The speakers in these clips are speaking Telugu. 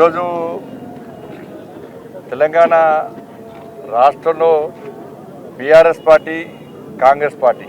ఈరోజు తెలంగాణ రాష్ట్రంలో బీఆర్ఎస్ పార్టీ కాంగ్రెస్ పార్టీ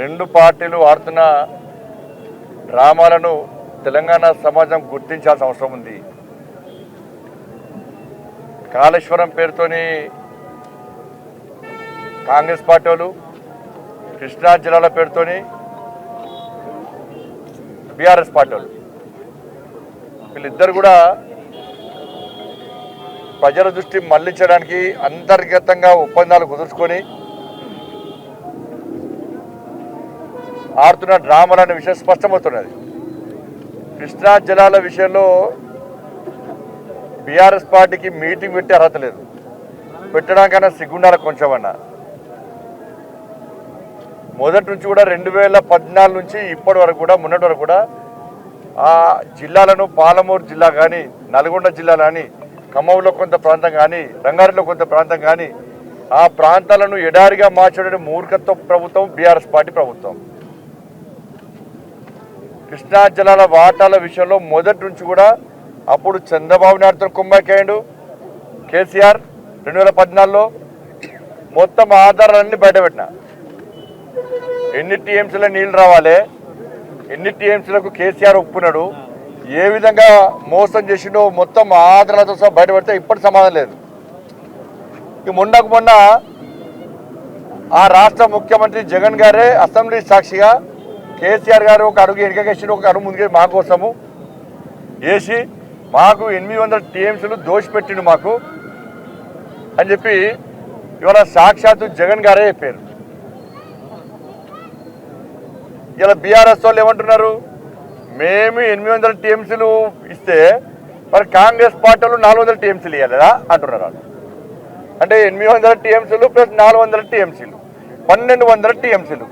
రెండు పార్టీలు ఆడుతున్న డ్రామాలను తెలంగాణ సమాజం గుర్తించాల్సిన అవసరం ఉంది. కాళేశ్వరం పేరుతోని కాంగ్రెస్ పార్టీ వాళ్ళు కృష్ణా జిల్లాల పేరుతోని బీఆర్ఎస్ పార్టీ వాళ్ళు. వీళ్ళిద్దరు కూడా ప్రజల దృష్టి మళ్ళించడానికి అంతర్గతంగా ఒప్పందాలు కుదుర్చుకొని ఆడుతున్న డ్రామాలు అనే విషయం స్పష్టమవుతున్నది. కృష్ణా జలాల విషయంలో బీఆర్ఎస్ పార్టీకి మీటింగ్ పెట్టి అర్హత లేదు. పెట్టడానికైనా సిగ్గుండాలి కొంచెమన్నా. మొదటి నుంచి కూడా రెండు వేల పద్నాలుగు నుంచి ఇప్పటి వరకు కూడా మొన్నటి వరకు కూడా ఆ జిల్లాలను పాలమూరు జిల్లా కానీ నల్గొండ జిల్లా కానీ ఖమ్మంలో కొంత ప్రాంతం కానీ రంగారెడ్డిలో కొంత ప్రాంతం కానీ ఆ ప్రాంతాలను ఎడారిగా మార్చడం మూర్ఖత్వ ప్రభుత్వం బీఆర్ఎస్ పార్టీ ప్రభుత్వం. కృష్ణా జలాల వాటాల విషయంలో మొదటి నుంచి కూడా అప్పుడు చంద్రబాబు నాయుడుతో కుమ్మక్కాయండు కేసీఆర్ రెండు వేల పద్నాలుగులో మొత్తం ఆధారాలన్నీ బయటపెట్టిన. ఎన్ని టీఎంసీలో నీళ్ళు రావాలి ఎన్ని టీఎంసీలకు కేసీఆర్ ఒప్పుకున్నాడు ఏ విధంగా మోసం చేసిండో మొత్తం ఆధారాలతో సహా బయటపెడితే ఇప్పటి సమాధానం లేదు. ఇక మొన్నకు మొన్న ఆ రాష్ట్ర ముఖ్యమంత్రి జగన్ గారే అసెంబ్లీ సాక్షిగా కేసీఆర్ గారు ఒక అడుగు వెనుకకేసి ఒక అడుగు ముందుకే మా కోసము వేసి మాకు ఎనిమిది వందల టీఎంసీలు దోషిపెట్టిండు మాకు అని చెప్పి ఇవాళ సాక్షాత్తు జగన్ గారే చెప్పారు. ఇలా బీఆర్ఎస్ వాళ్ళు ఏమంటున్నారు? మేము ఎనిమిది వందల టీఎంసీలు ఇస్తే మరి కాంగ్రెస్ పార్టీ వాళ్ళు నాలుగు వందల టీఎంసీలు ఇవ్వలేదా? అంటున్నారు వాళ్ళు. అంటే ఎనిమిది వందల టీఎంసీలు ప్లస్ నాలుగు వందల టీఎంసీలు పన్నెండు వందల టీఎంసీలు.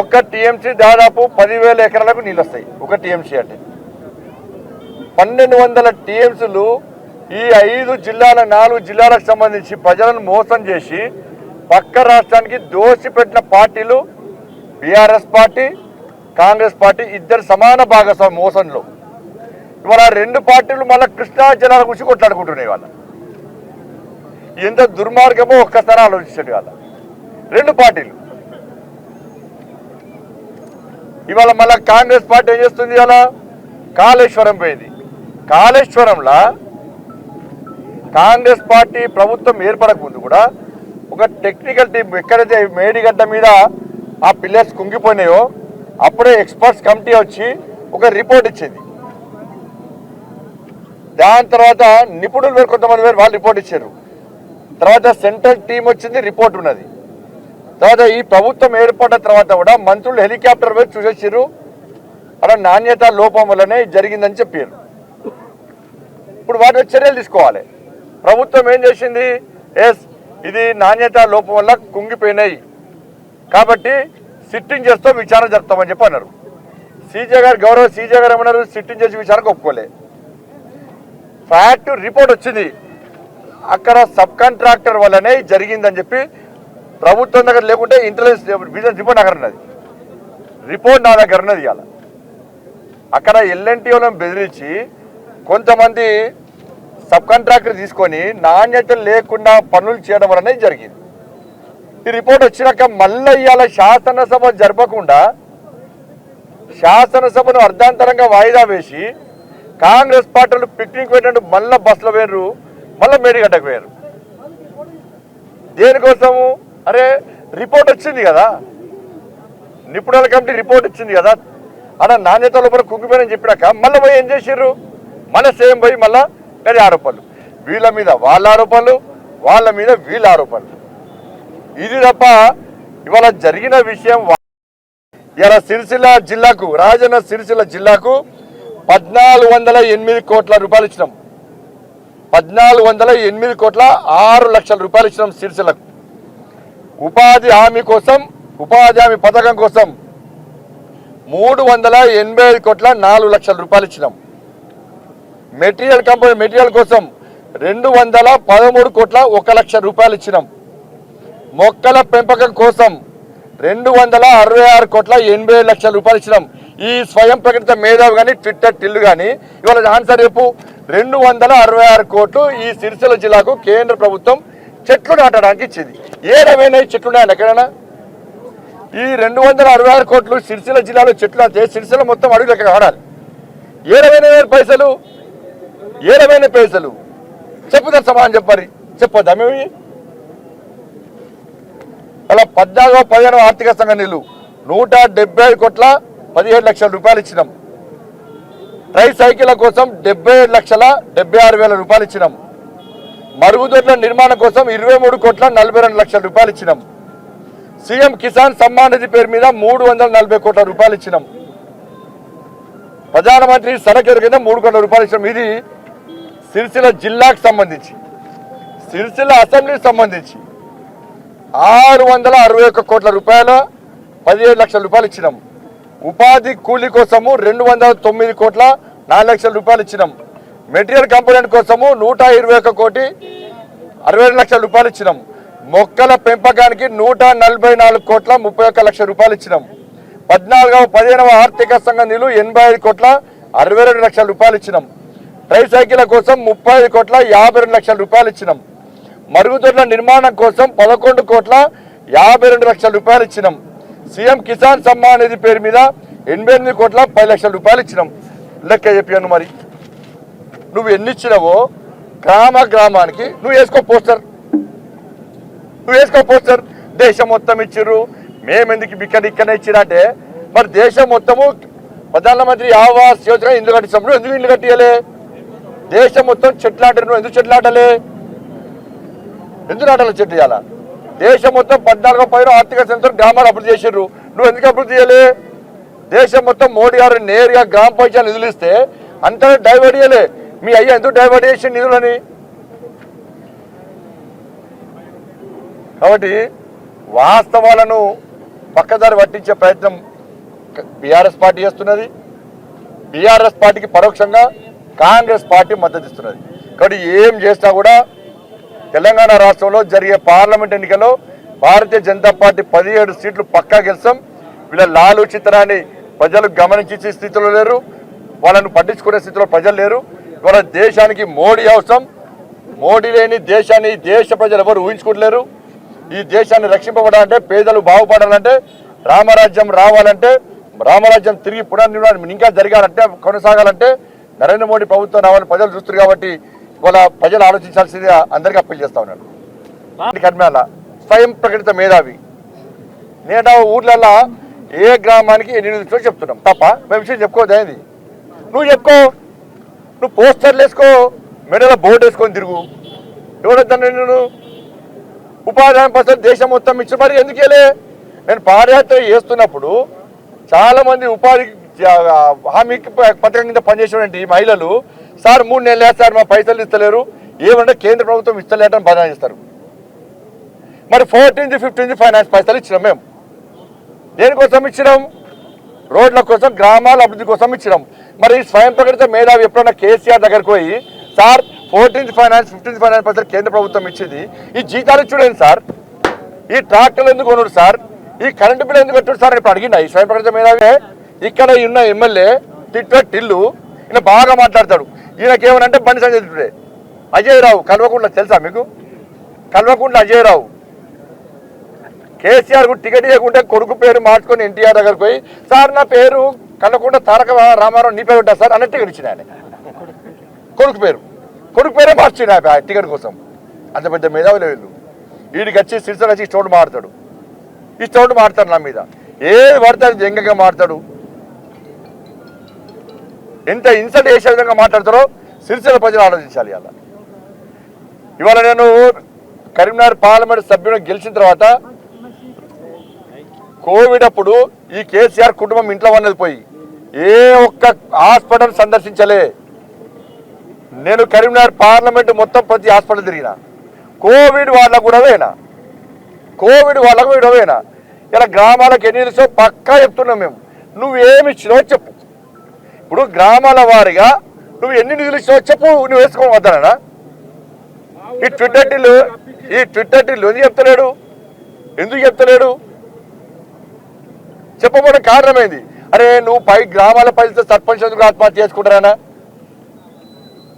ఒక టీఎంసీ దాదాపు పదివేల ఎకరాలకు నీళ్ళు వస్తాయి ఒక టీఎంసీ అంటే. పన్నెండు వందల టీఎంసీలు ఈ ఐదు జిల్లాల నాలుగు జిల్లాలకు సంబంధించి ప్రజలను మోసం చేసి పక్క రాష్ట్రానికి దోషి పెట్టిన పార్టీలు బీఆర్ఎస్ పార్టీ కాంగ్రెస్ పార్టీ ఇద్దరు సమాన భాగస్వామి మోసంలో. ఇవాళ ఆ రెండు పార్టీలు మళ్ళీ కృష్ణా జిల్లాల గురించి కొట్లాడుకుంటున్నాయి వాళ్ళ ఎంత దుర్మార్గమో ఒక్కసారి ఆలోచించండి వాళ్ళ రెండు పార్టీలు. ఇవాళ మళ్ళీ కాంగ్రెస్ పార్టీ ఏం చేస్తుంది ఇవాళ? కాళేశ్వరం పోయింది. కాళేశ్వరంలో కాంగ్రెస్ పార్టీ ప్రభుత్వం ఏర్పడకముందు కూడా ఒక టెక్నికల్ టీం ఎక్కడైతే మేడిగడ్డ మీద ఆ పిల్లర్స్ కుంగిపోయినాయో అప్పుడే ఎక్స్పర్ట్స్ కమిటీ వచ్చి ఒక రిపోర్ట్ ఇచ్చింది. దాని తర్వాత నిపుణులు వేరు కొంతమంది వేరు వాళ్ళు రిపోర్ట్ ఇచ్చారు. తర్వాత సెంట్రల్ టీం వచ్చింది రిపోర్ట్ ఉన్నది. తర్వాత ఈ ప్రభుత్వం ఏర్పడిన తర్వాత కూడా మంత్రులు హెలికాప్టర్ మీద చూసేసారు అలా నాణ్యత లోపం వల్లనే జరిగిందని చెప్పారు ఇప్పుడు వాటి చర్యలు తీసుకోవాలి. ప్రభుత్వం ఏం చేసింది? ఎస్ ఇది నాణ్యత లోపం వల్ల కుంగిపోయినాయి. కాబట్టి సిట్టింగ్ చేస్తాం విచారణ జరుపుతామని చెప్పి అన్నారు. సీజే గారు గౌరవ సీజే గారు ఏమన్నారు? సిట్టింగ్ చేసి విచారణకు ఒప్పుకోలే. ఫ్యాక్ట్ రిపోర్ట్ వచ్చింది. అక్కడ సబ్ కాంట్రాక్టర్ వల్లనే జరిగిందని చెప్పి ప్రభుత్వం దగ్గర లేకుంటే ఇంటెలిజెన్స్ బిజినెస్ రిపోర్ట్ దగ్గర ఉన్నది. రిపోర్ట్ నా దగ్గర ఉన్నది ఇవాళ. అక్కడ ఎల్ఎన్టీ వాళ్ళని బెదిరించి కొంతమంది సబ్ కాంట్రాక్టర్ తీసుకొని నాణ్యత లేకుండా పనులు చేయడం వలనే జరిగింది. ఈ రిపోర్ట్ వచ్చినాక మళ్ళీ ఇవాళ శాసనసభ జరపకుండా శాసనసభను అర్ధాంతరంగా వాయిదా వేసి కాంగ్రెస్ పార్టీలు పిక్నిక్ పెట్టినట్టు మళ్ళీ బస్సులో వేరు మళ్ళీ మేడిగడ్డకు వేరు దేనికోసము? అరే రిపోర్ట్ వచ్చింది కదా. నిపుణుల కమిటీ రిపోర్ట్ వచ్చింది కదా. అలా నాణ్యత లోపల కుంగిపోయినని చెప్పినాక మళ్ళీ పోయి ఏం చేసిర్రు? మళ్ళీ సేమ్ పోయి మళ్ళీ గది ఆరోపణలు. వీళ్ళ మీద వాళ్ళ ఆరోపణలు వాళ్ళ మీద వీళ్ళ ఆరోపణలు. ఇది తప్ప ఇవాళ జరిగిన విషయం వా- ఇలా సిరిసిల్ల జిల్లాకు రాజన్న సిరిసిల్ల జిల్లాకు పద్నాలుగు వందల ఎనిమిది కోట్ల రూపాయలు ఇచ్చినాం. పద్నాలుగు వందల ఎనిమిది కోట్ల ఆరు లక్షల రూపాయలు ఇచ్చినాం సిరిసిల్లకు. ఉపాధి హామీ కోసం ఉపాధి హామీ పథకం కోసం మూడు వందల ఎనభై ఐదు కోట్ల నాలుగు లక్షల రూపాయలు ఇచ్చినాం. మెటీరియల్ కంపెనీ మెటీరియల్ కోసం రెండు వందల పదమూడు కోట్ల ఒక లక్ష రూపాయలు ఇచ్చినాం. మొక్కల పెంపకం కోసం రెండు వందల అరవై ఆరు కోట్ల ఎనభై లక్షల రూపాయలు ఇచ్చినాం. ఈ స్వయం ప్రకటిత మేధావి కానీ ట్విట్టర్ టిల్లు కానీ ఇవాళ ఆన్సర్ చెప్పు. రెండు వందల అరవై ఆరు కోట్లు ఈ సిరిసిల్ల జిల్లాకు కేంద్ర ప్రభుత్వం చెట్లు నాటడానికి ఇచ్చింది. ఏడవైనా చెట్లు ఉన్నాయని ఎక్కడైనా? ఈ రెండు వందల అరవై ఆరు కోట్లు సిరిసిల్ల జిల్లాలో చెట్లు అంటే సిరిసిల్ల మొత్తం అడుగు లెక్క కావాలి ఏడవైన పైసలు? ఏడవైన పైసలు? చెప్పుదా సమాధానం చెప్పాలి చెప్పొద్దా మేము అలా పద్నాలుగో పదిహేను ఆర్థిక సంఘ నిధులు నూట డెబ్బై ఐదు కోట్ల పదిహేడు లక్షల రూపాయలు ఇచ్చినాం. ట్రై సైకిళ్ళ కోసం డెబ్బై ఏడు లక్షల డెబ్బై ఆరు వేల రూపాయలు ఇచ్చినాం. మరుగుదొడ్ల నిర్మాణం కోసం ఇరవై మూడు కోట్ల నలభై రెండు లక్షల రూపాయలు ఇచ్చినాం. సీఎం కిసాన్ సమ్మాన్ నిధి పేరు మీద మూడు వందల నలభై కోట్ల రూపాయలు ఇచ్చినాం. ప్రధానమంత్రి సడక్ కింద మూడు కోట్ల రూపాయలు ఇచ్చినాం. ఇది సిరిసిల్ల జిల్లాకు సంబంధించి. సిరిసిల్ల అసెంబ్లీకి సంబంధించి. ఆరు వందల అరవై ఒక్క కోట్ల రూపాయల పదిహేడు లక్షల రూపాయలు ఇచ్చినాం. ఉపాధి కూలీ కోసము రెండు వందల తొమ్మిది కోట్ల నాలుగు లక్షల రూపాయలు ఇచ్చినాం. మెటీరియల్ కంపోనెంట్ కోసము నూట ఇరవై ఒక్క కోటి అరవై రెండు లక్షల రూపాయలు ఇచ్చినాం. మొక్కల పెంపకానికి నూట నలభై నాలుగు కోట్ల ముప్పై ఒక్క లక్షల రూపాయలు ఇచ్చినాం. పద్నాలుగవ పదిహేనవ ఆర్థిక సంఘ నిధులు ఎనభై ఐదు కోట్ల అరవై రెండు లక్షల రూపాయలు ఇచ్చినాం. ట్రై సైకిల్ కోసం ముప్పై ఐదు కోట్ల యాభై రెండు లక్షల రూపాయలు ఇచ్చినాం. మరుగుదొడ్ల నిర్మాణం కోసం పదకొండు కోట్ల యాభై రెండు లక్షల రూపాయలు ఇచ్చినాం. సీఎం కిసాన్ సమ్మాన్ నిధి పేరు మీద ఎనభై ఎనిమిది కోట్ల పది లక్షల రూపాయలు ఇచ్చినాం. లెక్క చెప్పాను మరి. నువ్వు ఎన్ని ఇచ్చినావో గ్రామ గ్రామానికి నువ్వు వేసుకో పోస్టర్. నువ్వు వేసుకో పోస్టర్. దేశం మొత్తం ఇచ్చిర్రు. మేమెందుకు ఇక్కడ ఇక్కడ ఇచ్చిరంటే మరి దేశం మొత్తము ప్రధానమంత్రి ఆవాస్ యోజన ఇల్లు కట్టించినప్పుడు ఎందుకు ఇల్లు కట్టియలే? దేశం మొత్తం చెట్లు నువ్వు ఎందుకు చెట్లాటలే ఎందుకు నాటాలి చెట్టు చేయాలా దేశం మొత్తం పద్నాలుగో పైన ఆర్థిక సంస్థలు గ్రామాలు అభివృద్ధి చేసిర్రు నువ్వు ఎందుకు అభివృద్ధి చేయలే? దేశం మొత్తం మోడీ గారు నేరుగా గ్రామ పంచాయతీ నిధులు ఇస్తే అంతా డైవర్ట్ చేయలే. మీ అయ్యా ఎందుకు డైవర్ట్ చేసిన నిధులని? కాబట్టి వాస్తవాలను పక్కదారి పట్టించే ప్రయత్నం బీఆర్ఎస్ పార్టీ చేస్తున్నది. బీఆర్ఎస్ పార్టీకి పరోక్షంగా కాంగ్రెస్ పార్టీ మద్దతు ఇస్తున్నది. కాబట్టి ఏం చేసినా కూడా తెలంగాణ రాష్ట్రంలో జరిగే పార్లమెంట్ ఎన్నికల్లో భారతీయ జనతా పార్టీ పదిహేడు సీట్లు పక్కా గెలుస్తాం. వీళ్ళ లాలు చిత్రాన్ని ప్రజలు గమనించే స్థితిలో లేరు. వాళ్ళను పట్టించుకునే స్థితిలో ప్రజలు లేరు. ఇవాళ దేశానికి మోడీ అవసరం. మోడీ లేని దేశాన్ని దేశ ప్రజలు ఎవరు ఊహించుకోలేరు ఈ దేశాన్ని రక్షింపబడాలంటే పేదలు బాగుపడాలంటే రామరాజ్యం రావాలంటే రామరాజ్యం తిరిగి పునర్నిర్మాణం ఇంకా జరగాలంటే కొనసాగాలంటే నరేంద్ర మోడీ ప్రభుత్వం రావాలని ప్రజలు చూస్తారు కాబట్టి ఇవాళ ప్రజలు ఆలోచించాల్సిందిగా అందరికీ అప్పీల్ చేస్తా ఉన్నాను. కర్మాల స్వయం ప్రకటిత మేధావి. నేట ఊర్లల్లో ఏ గ్రామానికి ఎన్ని నిధులు ఇచ్చారో చెప్తున్నాం. తప్ప మేము విషయం చెప్పుకోవద్దు ఏంది నువ్వు చెప్పుకో నువ్వు పోస్టర్లు వేసుకో మెడలో బోర్డు వేసుకొని తిరుగు. ఎవరొద్దాను నేను ఉపాధి హామీ పథకం దేశం మొత్తం ఇచ్చి మరి ఎందుకు వెళ్ళే నేను పాదయాత్ర చేస్తున్నప్పుడు చాలా మంది ఉపాధి హామీ పథకం కింద పనిచేసేటువంటి మహిళలు సార్ మూడు నెలలు సార్ మా పైసలు ఇస్తలేరు. ఏమంటే కేంద్ర ప్రభుత్వం ఇస్తలేటని బదనాలు చేస్తారు. మరి ఫోర్టీన్త్ ఫిఫ్టీన్త్ ఫైనాన్స్ పైసలు ఇచ్చినాం మేము. దేనికోసం ఇచ్చినాం? రోడ్ల కోసం గ్రామాల అభివృద్ధి కోసం ఇచ్చినాం. మరి ఈ స్వయం ప్రకటిత మేధావి ఎప్పుడన్నా కేసీఆర్ దగ్గరకు పోయి sir fourteenth finance fifteenth finance పైసలు కేంద్ర ప్రభుత్వం ఇచ్చింది. ఈ జీతాలు చూడండి సార్. ఈ ట్రాక్టర్లు ఎందుకు కొనుడు సార్? ఈ కరెంటు బిల్లు ఎందుకు కట్టుడు సార్? ఇప్పుడు అడిగినా ఈ స్వయం ప్రకటిత మేధావి. ఇక్కడ ఉన్న ఎమ్మెల్యే టిట్వర్ టిల్లు ఈయన బాగా మాట్లాడతాడు. ఈయనకి ఏమనంటే బండి సంజయ్ టిట్వరే అజయ్ రావు కల్వకుంట్ల తెలుసా మీకు? కల్వకుండా అజయ్ రావు కేసీఆర్ టికెట్ ఇవ్వకుంటే కొడుకు పేరు మార్చుకొని ఎన్టీఆర్ దగ్గరకు పోయి సార్ నా పేరు కల్లకుండా తారక రామారావు నీ పేరు ఉంటా సార్ అన్న టికెట్ ఇచ్చిన ఆయన. కొడుకు పేరు. కొడుకు పేరే మార్చిన టికెట్ కోసం. అంత పెద్ద మేధావులు వీళ్ళు. వీడికి వచ్చి సిరిసలు వచ్చి స్టోన్ మారుతాడు. ఈ స్టోన్ మారుతాడు నా మీద. ఏది పడతాడు ఎంగగా మారుతాడు. ఎంత ఇన్సల్ట్ చేసే విధంగా మాట్లాడతారో సిరిసిల్ల ప్రజలు ఆలోచించాలి అలా ఇవాళ నేను కరీంనగర్ పార్లమెంట్ సభ్యుడు గెలిచిన తర్వాత కోవిడ్ అప్పుడు ఈ కేసీఆర్ కుటుంబం ఇంట్లో ఉన్నది పోయి ఏ ఒక్క హాస్పిటల్ సందర్శించలే. నేను కరీంనగర్ పార్లమెంట్ మొత్తం ప్రతి హాస్పిటల్ తిరిగిన. కోవిడ్ వాళ్ళకు కూడా వేనా కోవిడ్ వాళ్ళకు కూడా వేనా ఇలా గ్రామాలకు ఎన్ని తెలుసో పక్కా చెప్తున్నాం మేము. నువ్వేమి ఏమి ఇచ్చినావో చెప్పు. ఇప్పుడు గ్రామాల వారిగా నువ్వు ఎన్ని నిధులు ఇచ్చినావు చెప్పు నువ్వు వేసుకోవడం వద్దనా ఈ ట్విట్టర్ టిల్లు ఈ ట్విట్టర్ టిల్లు ఎందుకు చెప్తలేడు? ఎందుకు చెప్తలేడు? చెప్పబోవడం కారణమైంది. అరే నువ్వు పై గ్రామాల పైసలు సర్పంచ్ ఎందుకు ఆత్మహత్య చేసుకుంటారా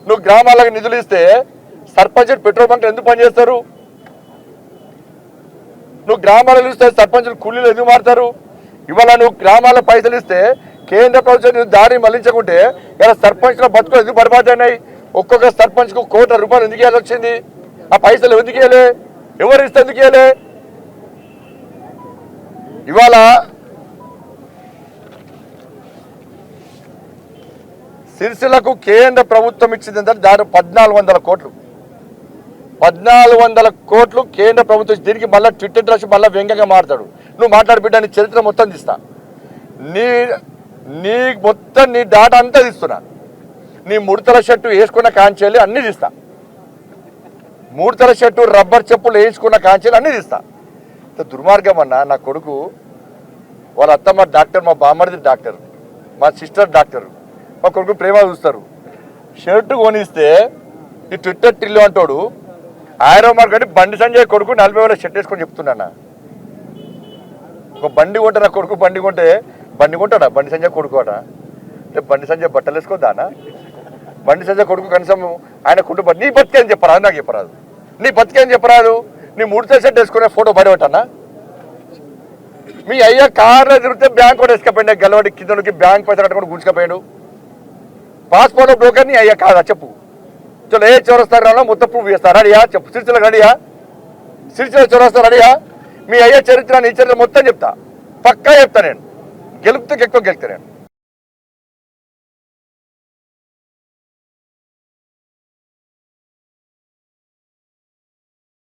నువ్వు గ్రామాలకు నిధులు ఇస్తే సర్పంచ్ పెట్రోల్ బంక్ ఎందుకు పనిచేస్తారు నువ్వు గ్రామాలలో ఇస్తే సర్పంచులు కూలీలు ఎందుకు మారుతారు? ఇవాళ నువ్వు గ్రామాల పైసలు ఇస్తే కేంద్ర ప్రభుత్వం దారి మళ్ళించకుంటే ఇలా సర్పంచ్ల బతుకులు ఎందుకు బర్బాదైనాయి ఒక్కొక్క సర్పంచ్కు కోట్ల రూపాయలు ఎందుకు ఇవ్వాల్సి వచ్చింది? ఆ పైసలు ఎందుకు ఇవ్వలే? ఎవరు ఇస్తే ఎందుకు ఇవ్వలే? ఇవాళ సిరిసిలకు కేంద్ర ప్రభుత్వం ఇచ్చింది ఏంటంటే పద్నాలుగు వందల కోట్లు. పద్నాలుగు వందల కోట్లు కేంద్ర ప్రభుత్వం దీనికి మళ్ళీ ట్విట్టర్ రాసి మళ్ళీ వ్యంగ్యంగా మారుతాడు. నువ్వు మాట్లాడి బిడ్డ నీ చరిత్ర మొత్తం తీస్తా. నీ నీ మొత్తం నీ డాటా అంతా తీస్తున్నా. నీ ముడతల షర్టు వేసుకున్న కాంచెలు అన్ని తీస్తా. ముడతల షర్టు రబ్బర్ చెప్పులు వేసుకున్న కాంచెలు అన్ని తీస్తా. ఇంత దుర్మార్గం అన్న నా కొడుకు వాళ్ళ అత్త మా డాక్టర్ మా బామ్మడిది డాక్టర్ మా సిస్టర్ డాక్టర్ మా కొడుకు ప్రేమ చూస్తారు. షర్టు కొనిస్తే ఈ ట్విట్టర్ టిల్లు అంటాడు ఆయిరో మార్కెట్ బండి సంజయ్ కొడుకు నలభై వేల షర్ట్ వేసుకొని చెప్తున్నా ఒక బండి కొంటే నా కొడుకు బండి కొంటే బండి కొంటాడా? బండి సంజయ్ కొడుకోడా అట అంటే బండి సంజయ్ బట్టలు వేసుకోదానా బండి సంజయ్ కొడుకు కనీసం ఆయన కుటుంబం నీ బతికే అని చెప్పరాదు నాకు చెప్పరాదు. నీ బతికే అని చెప్పరాదు. నీ మూడు సెట్ వేసుకునే ఫోటో బయటపట్టానా మీ అయ్య కార్లో తిరిగితే బ్యాంక్ కూడా వేసుకపోయింది గెలవడి కిందకి బ్యాంక్ పైసలు కట్టుకుని గుంజుకపోయాడు. పాస్పోర్ట్ బ్రోకర్ నీ అయ్యా కాదా? చెప్పు. చలో ఏ చౌరస్తారు రాలో మొత్తం ప్రూవ్ చేస్తారు రెడీయా? చెప్పు. సిరిసిల రెడీయా? సిరిసిల చౌరస్తారు రెడీయా? మీ అయ్యా చరిత్ర నీ చరిత్ర మొత్తం చెప్తా. పక్కా చెప్తా నేను. ಗೆಲ್ಪಕ್ಕೆ ಗೆಲ್ತಾರೆ?